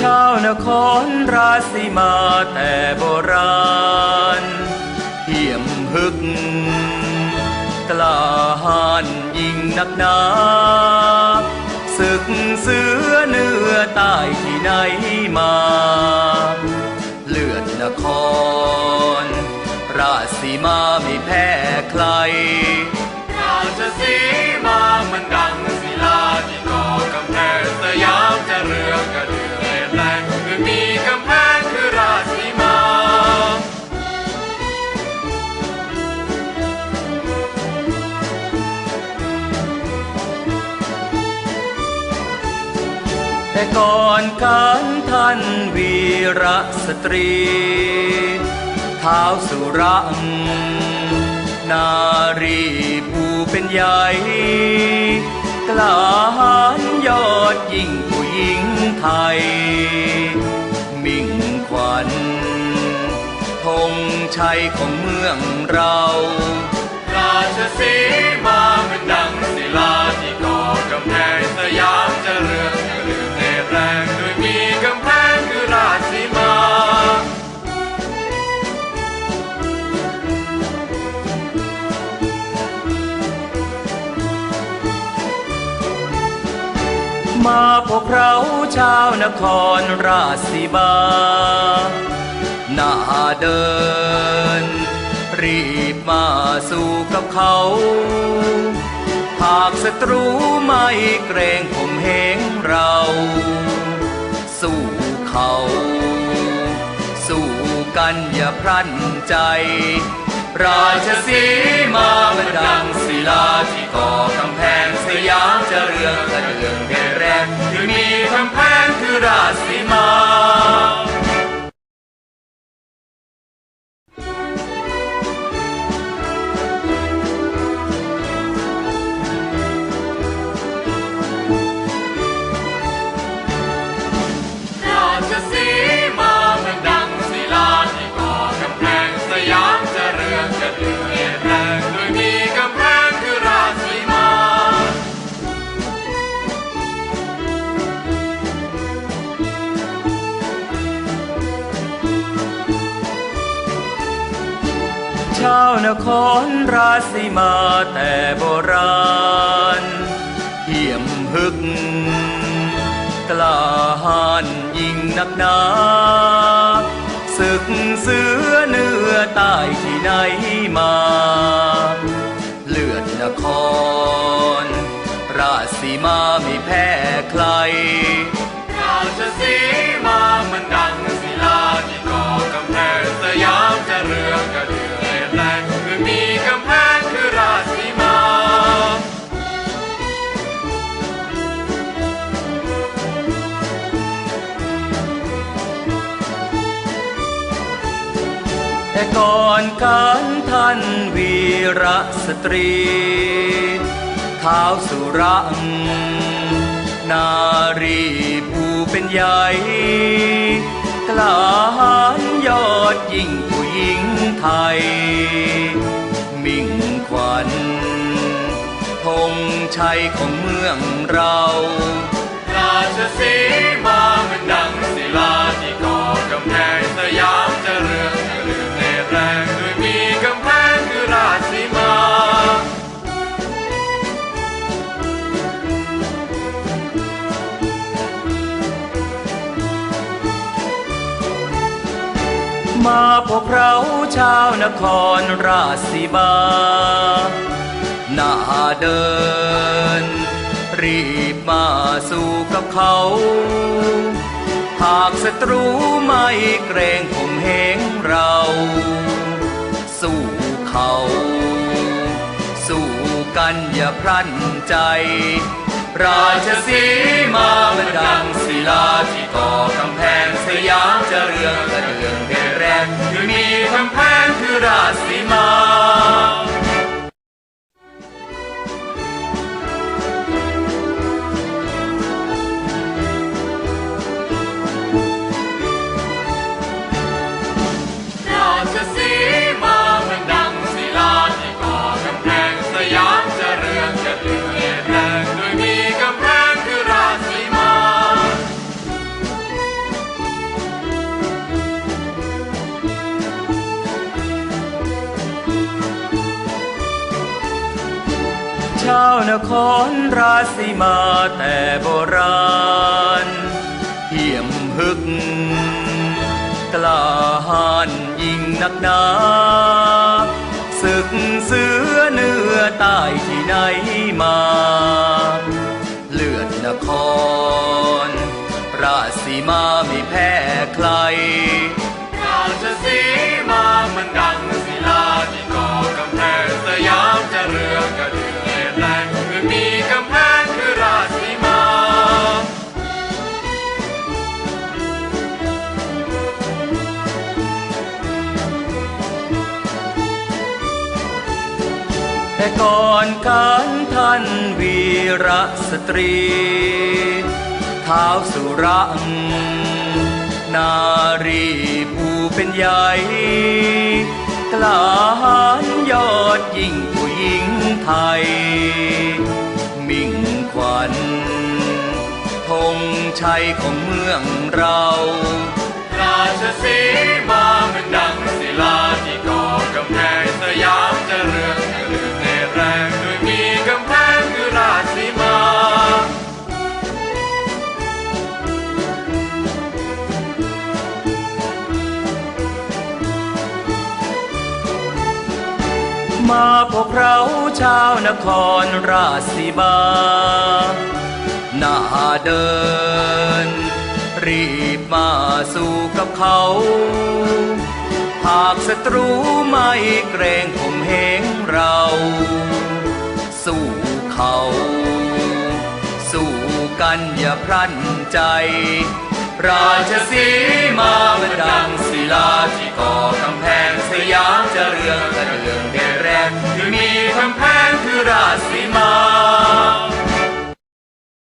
ชาวนครราศีมาแต่โบราณเหี่ยมหึก กล้าหาญยิ่งนักหนาศึกเสือเนื้อใต้ที่ไหนมา แต่ก่อนการท่านวีรสตรีเท้าวสุรัง นารีผู้เป็นใหญ่กล้าหาญยอดยิ่งผู้หญิงไทย มิ่งขวัญธงชัยของเมืองเรา ราชสีมามันดัง มาพวกเราชาวนครราชสีมาหน้าเดิน รีบมาสู่กับเขา หากศัตรูไม่เกรงผมเหงเรา สู้เขา สู้กันอย่าพลันใจ ราชสีมาบันดัง รราศีมาแต่โบราณเหี่ยมฮึก กล้าหาญยิ่งนักหนาศึกเสือเนื้อใต้ที่ไหนมา เลือดนคร ราศีมาไม่แพ้ใคร อนการท่านวีรสตรีท้าวสุรัง นารีผู้เป็นใหญ่กล้าหาญยอดยิ่งผู้หญิงไทย มิ่งขวัญธงชัยของเมืองเรา ราชสี เรืองแรงโดยมีกำแพงคือราชสีมา มาพวกเราชาวนครราชสีมาหน้าเดิน รีบมาสู่กับเขา หากศัตรูไม่เกรงผมเหงเราันอย่าพลันใจ ราชสีมามันดังศิลาที่ก่อกำแพงสยามจะเรืองกระเดืองเดแรงที่มีกำแพงคือราชสีมา นครราชสีมาแต่โบราณเหี่ยมฮึก กล้าหาญยิ่งนักหนาศึกเสือเนื้อใต้ที่ไหนมา เลือดนคร ราชสีมาไม่แพ้ใคร แต่ก่อนการท่านวีรสตรีเท้าวสุรัง นารีผู้เป็นใหญ่กล้าหาญยอดยิ่งผู้หญิงไทย มิ่งขวัญธงชัยของเมืองเรา ราชสี มาพวกเราชาวนครราชสีมาหน้าเดิน รีบมาสู่กับเขา หากศัตรูไม่เกรงข่มเหงเรา สู้เขา สู้กันอย่าพลันใจ ราชสีมามันดังศิลาที่ก่อกำแพงสยามจะเรืองกระเดือง 주님은 팬클라스이마.